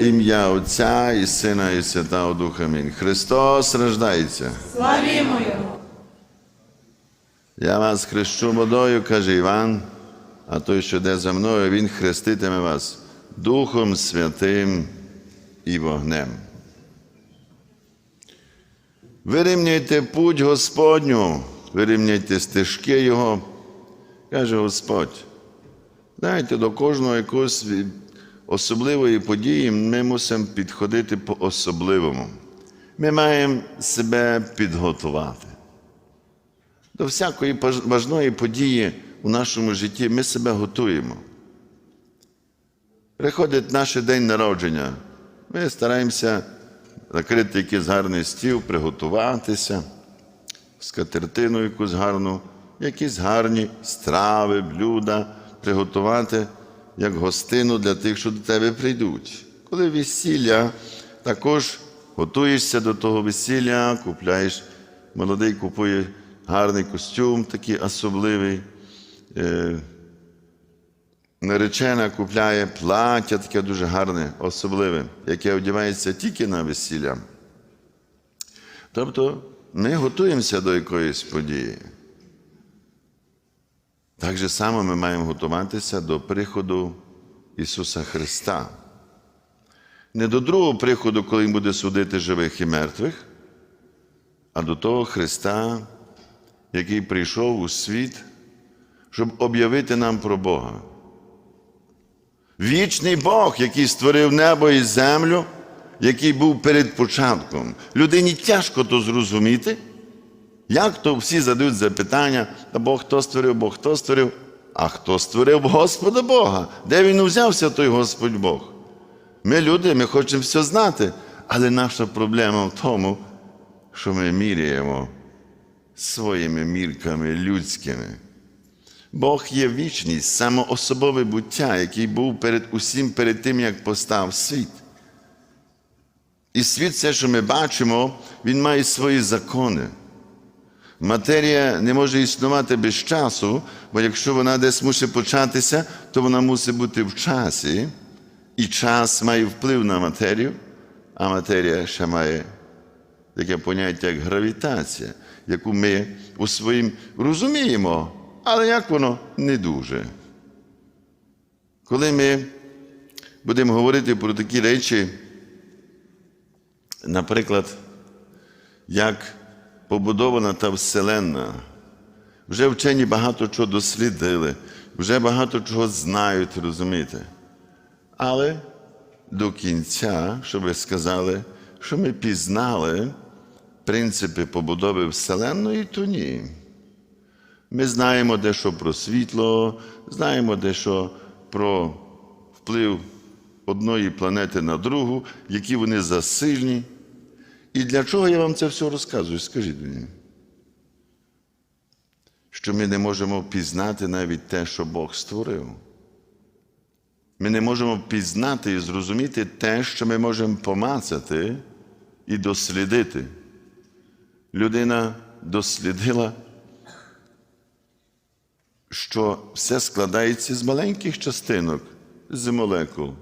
Ім'я Отця і Сина, і Святого Духа. Амінь. Христос рождається. Славімо Його! Я вас хрещу водою, каже Іван, а той, що йде за мною, він хреститиме вас Духом Святим і вогнем. Вирівняйте путь Господню, вирівняйте стежки Його, каже Господь. Знаєте, до кожного якогось особливої події ми мусимо підходити по-особливому. Ми маємо себе підготувати. До всякої важної події у нашому житті ми себе готуємо. Приходить наш день народження. Ми стараємося накрити якийсь гарний стіл, приготуватися, скатертину якусь гарну, якісь гарні страви, блюда приготувати як гостину для тих, що до тебе прийдуть. Коли весілля, також готуєшся до того весілля, купляєш, молодий купує гарний костюм, такий особливий. Е, Наречена купляє плаття таке дуже гарне, особливе, яке одягається тільки на весілля. Тобто ми готуємося до якоїсь події. Так же само ми маємо готуватися до приходу Ісуса Христа. Не до другого приходу, коли Він буде судити живих і мертвих, а до того Христа, який прийшов у світ, щоб об'явити нам про Бога. Вічний Бог, який створив небо і землю, який був перед початком. Людині тяжко то зрозуміти. Як то всі задають запитання, та Бог хто створив, Бог хто створив, а хто створив Господа Бога? Де він узявся, той Господь Бог? Ми люди, ми хочемо все знати, але наша проблема в тому, що ми міряємо своїми мірками людськими. Бог є вічність, самоособове буття, який був перед усім перед тим, як постав світ. І світ, все, що ми бачимо, він має свої закони. Матерія не може існувати без часу, бо якщо вона десь мусить початися, то вона мусить бути в часі, і час має вплив на матерію, а матерія ще має таке поняття, як гравітація, яку ми у своїм розуміємо, але як воно не дуже. Коли ми будемо говорити про такі речі, наприклад, як побудована та Вселенна, вже вчені багато чого дослідили, вже багато чого знають, розумієте. Але до кінця, щоб ви сказали, що ми пізнали принципи побудови Вселенної, то ні. Ми знаємо дещо про світло, знаємо дещо про вплив одної планети на другу, які вони засильні. І для чого я вам це все розказую? Скажіть мені. Що ми не можемо пізнати навіть те, що Бог створив. Ми не можемо пізнати і зрозуміти те, що ми можемо помацати і дослідити. Людина дослідила, що все складається з маленьких частинок, з молекул.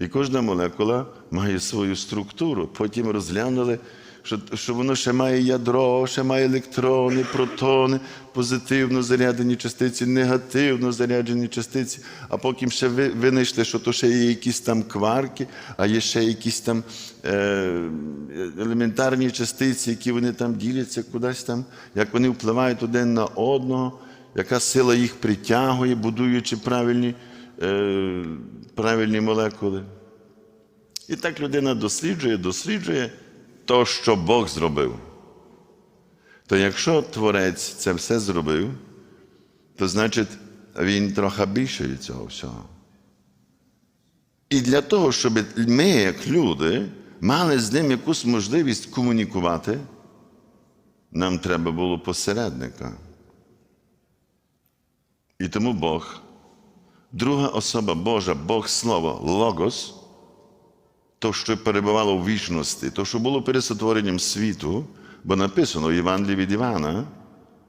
І кожна молекула має свою структуру. Потім розглянули, що, що воно ще має ядро, ще має електрони, протони, позитивно заряджені частиці, негативно заряджені частиці, а потім ще ви- винайшли, що то ще є якісь там кварки, а є ще якісь там е, елементарні частиці, які вони там діляться кудись там, як вони впливають один на одного, яка сила їх притягує, будуючи правильні е, правильні молекули. І так людина досліджує, досліджує то, що Бог зробив. То якщо Творець це все зробив, то значить він трохи більше від цього всього. І для того, щоб ми, як люди, мали з ним якусь можливість комунікувати, нам треба було посередника. І тому Бог Друга особа Божа, Бог Слово, Логос, то, що перебувало в вічності, то, що було перед сотворенням світу, бо написано в Євангелії від Івана,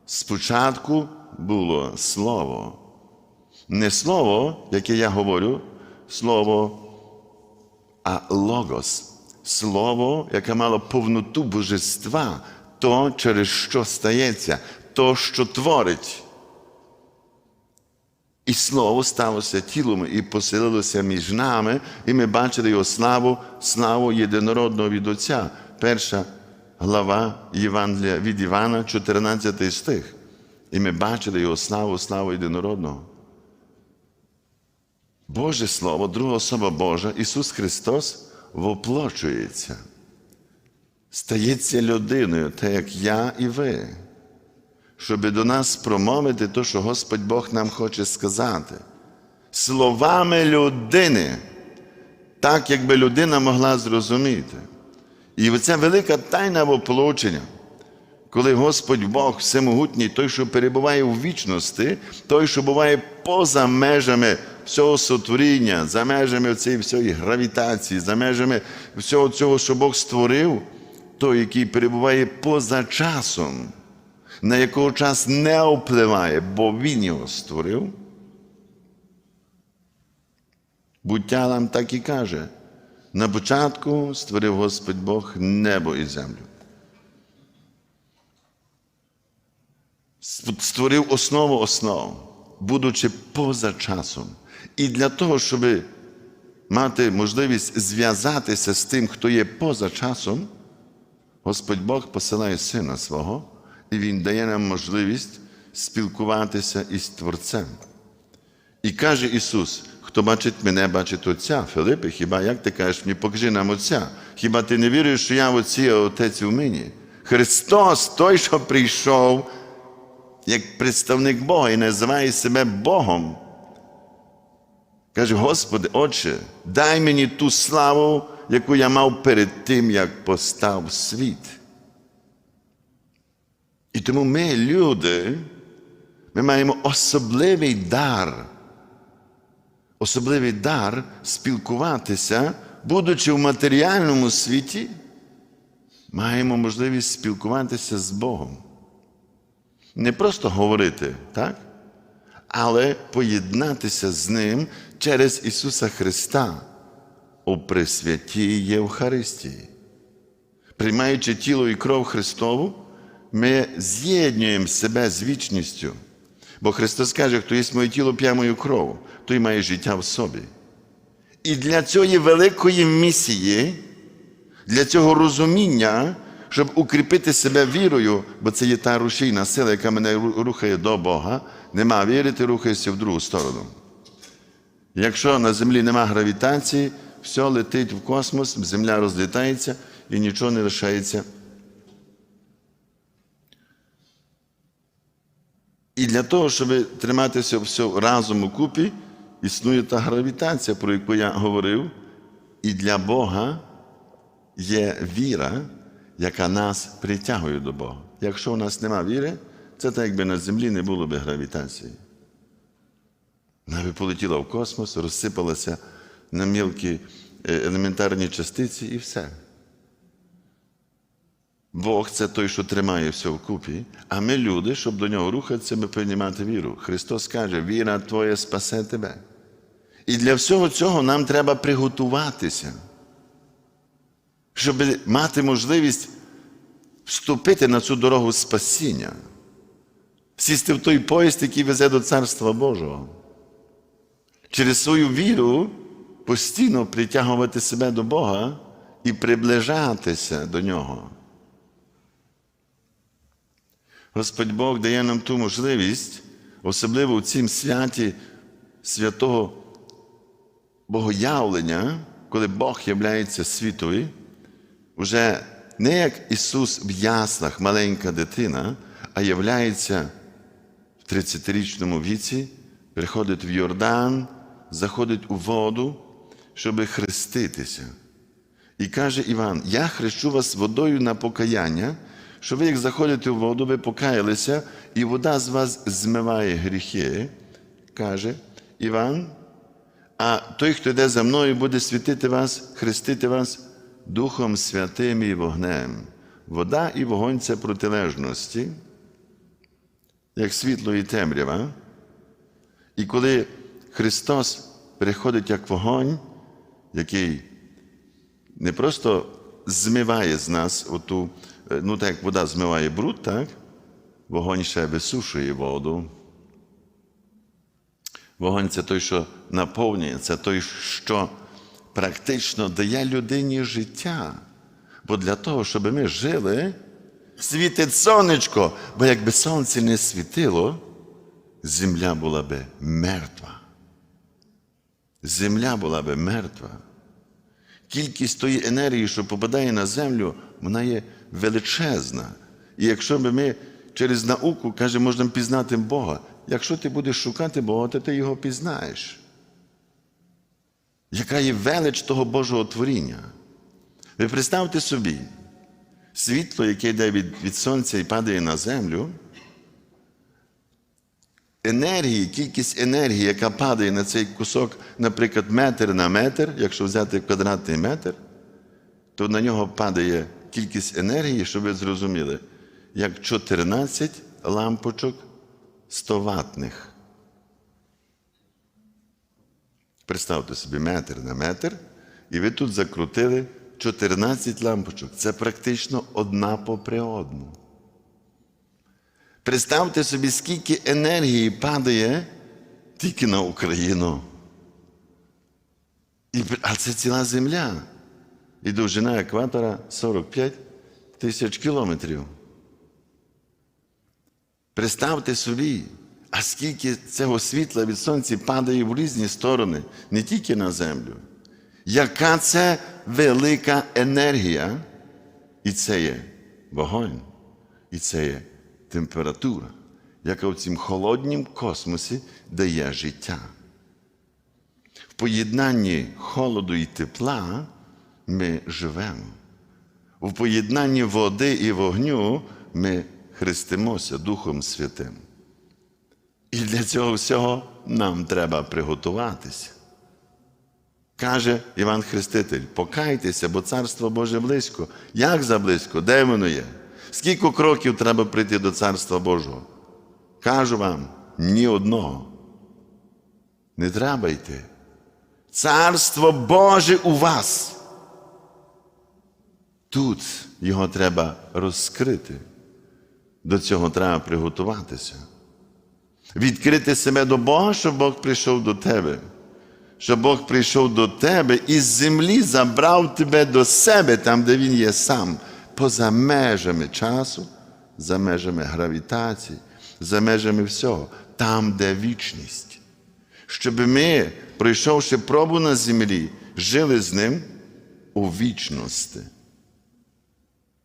спочатку було Слово. Не слово, яке я говорю, слово а логос слово, яке мало повноту божества, то, через що стається, то, що творить. І слово сталося тілом і поселилося між нами, і ми бачили його славу, славу єдинородного від Отця. Перша глава Євангелія від Івана, 14 стих. І ми бачили його славу, славу єдинородного. Боже Слово, друга особа Божа, Ісус Христос воплочується, стається людиною, так як я і ви, щоб до нас промовити те, що Господь Бог нам хоче сказати. Словами людини, так, якби людина могла зрозуміти. І оця велика тайна воплочення, коли Господь Бог всемогутній, той, що перебуває у вічності, той, що буває поза межами всього сотворіння, за межами цієї всієї гравітації, за межами всього цього, що Бог створив, той, який перебуває поза часом, на якого час не впливає, бо Він його створив. Буття нам так і каже. На початку створив Господь Бог небо і землю. Створив основу основ, будучи поза часом. І для того, щоб мати можливість зв'язатися з тим, хто є поза часом, Господь Бог посилає Сина свого, і Він дає нам можливість спілкуватися із Творцем. І каже Ісус, хто бачить мене, бачить Отця. Филипе, хіба як ти кажеш мені, покажи нам Отця? Хіба ти не віриш, що я в Отці, а Отець у мені? Христос, той, що прийшов як представник Бога і називає себе Богом. Каже, Господи, Отче, дай мені ту славу, яку я мав перед тим, як постав світ. І тому ми, люди, ми маємо особливий дар, особливий дар спілкуватися, будучи в матеріальному світі, маємо можливість спілкуватися з Богом. Не просто говорити, так? але поєднатися з Ним через Ісуса Христа у Пресвятій Євхаристії. Приймаючи тіло і кров Христову, ми з'єднуємо себе з вічністю. Бо Христос каже, хто їсть моє тіло п'є мою кров, той має життя в собі. І для цієї великої місії, для цього розуміння, щоб укріпити себе вірою, бо це є та рушійна сила, яка мене рухає до Бога, нема віри, ти рухаєшся в другу сторону. Якщо на землі нема гравітації, все летить в космос, земля розлітається і нічого не лишається. Для того, щоб триматися все разом у купі, існує та гравітація, про яку я говорив, і для Бога є віра, яка нас притягує до Бога. Якщо у нас нема віри, це так, якби на землі не було б гравітації. Вона би полетіла в космос, розсипалася на мілкі елементарні частиці і все. Бог це той, що тримає все вкупі, а ми люди, щоб до нього рухатися, ми повинні мати віру. Христос каже, віра Твоя спасе тебе. І для всього цього нам треба приготуватися, щоб мати можливість вступити на цю дорогу спасіння, сісти в той поїзд, який везе до Царства Божого. Через свою віру постійно притягувати себе до Бога і приближатися до Нього. Господь Бог дає нам ту можливість, особливо в цім святі святого Богоявлення, коли Бог являється світові, вже не як Ісус в яслах, маленька дитина, а являється в 30-річному віці, приходить в Йордан, заходить у воду, щоб хреститися. І каже Іван: Я хрещу вас водою на покаяння, що ви, як заходите в воду, ви покаялися, і вода з вас змиває гріхи, каже Іван. А той, хто йде за мною, буде світити вас, хрестити вас Духом Святим і вогнем. Вода і вогонь це протилежності, як світло і темрява. І коли Христос приходить як вогонь, який не просто змиває з нас оту, ну так як вода змиває бруд, так? Вогонь ще висушує воду. Вогонь це той, що наповнює, це той, що практично дає людині життя. Бо для того, щоб ми жили, світить сонечко, бо якби сонце не світило, земля була би мертва. Земля була би мертва. Кількість тої енергії, що попадає на землю, вона є величезна. І якщо б ми через науку, каже, можна пізнати Бога. Якщо ти будеш шукати Бога, то ти його пізнаєш. Яка є велич того Божого творіння? Ви представте собі, світло, яке йде від, від сонця і падає на землю, енергії, кількість енергії, яка падає на цей кусок, наприклад, метр на метр, якщо взяти квадратний метр, то на нього падає кількість енергії, щоб ви зрозуміли, як 14 лампочок 100 ватних. Представте собі метр на метр, і ви тут закрутили 14 лампочок. Це практично одна попри одну. Представте собі, скільки енергії падає тільки на Україну. А це ціла земля. І довжина екватора 45 тисяч кілометрів. Представте собі, а скільки цього світла від сонця падає в різні сторони, не тільки на землю. Яка це велика енергія? І це є вогонь, і це є температура, яка в цім холоднім космосі дає життя. В поєднанні холоду і тепла ми живемо. У поєднанні води і вогню ми хрестимося Духом Святим. І для цього всього нам треба приготуватися. Каже Іван Хреститель: покайтеся, бо царство Боже близько. Як заблизько? Де воно є? Скільки кроків треба прийти до Царства Божого? Кажу вам, ні одного. Не треба йти. Царство Боже у вас. Тут його треба розкрити. До цього треба приготуватися. Відкрити себе до Бога, щоб Бог прийшов до тебе. Щоб Бог прийшов до тебе і з землі забрав тебе до себе, там, де Він є сам, поза межами часу, за межами гравітації, за межами всього, там, де вічність. Щоб ми, пройшовши пробу на землі, жили з ним у вічності.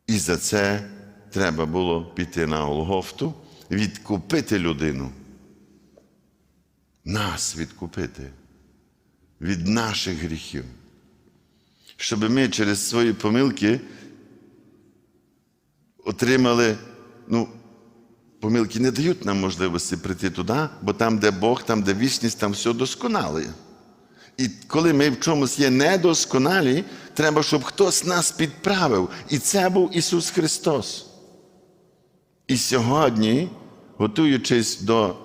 І за це треба було піти на Голгофту, відкупити людину. Нас відкупити від наших гріхів. Щоб ми через свої помилки отримали, ну, помилки не дають нам можливості прийти туди, бо там, де Бог, там, де вічність, там все досконале. І коли ми в чомусь є недосконалі, треба, щоб хтось нас підправив. І це був Ісус Христос. І сьогодні, готуючись до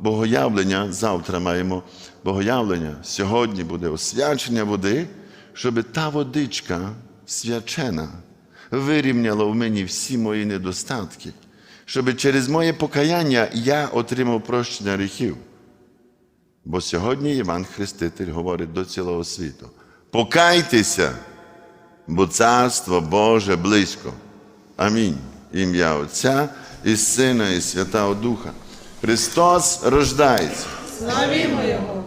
богоявлення, завтра маємо богоявлення, сьогодні буде освячення води, щоб та водичка свячена вирівняла в мені всі мої недостатки, щоб через моє покаяння я отримав прощення гріхів. Бо сьогодні Іван Хреститель говорить до цілого світу: покайтеся, бо царство Боже близько. Амінь. Ім'я Отця і Сина, і Святого Духа. Христос рождається. Славімо Його!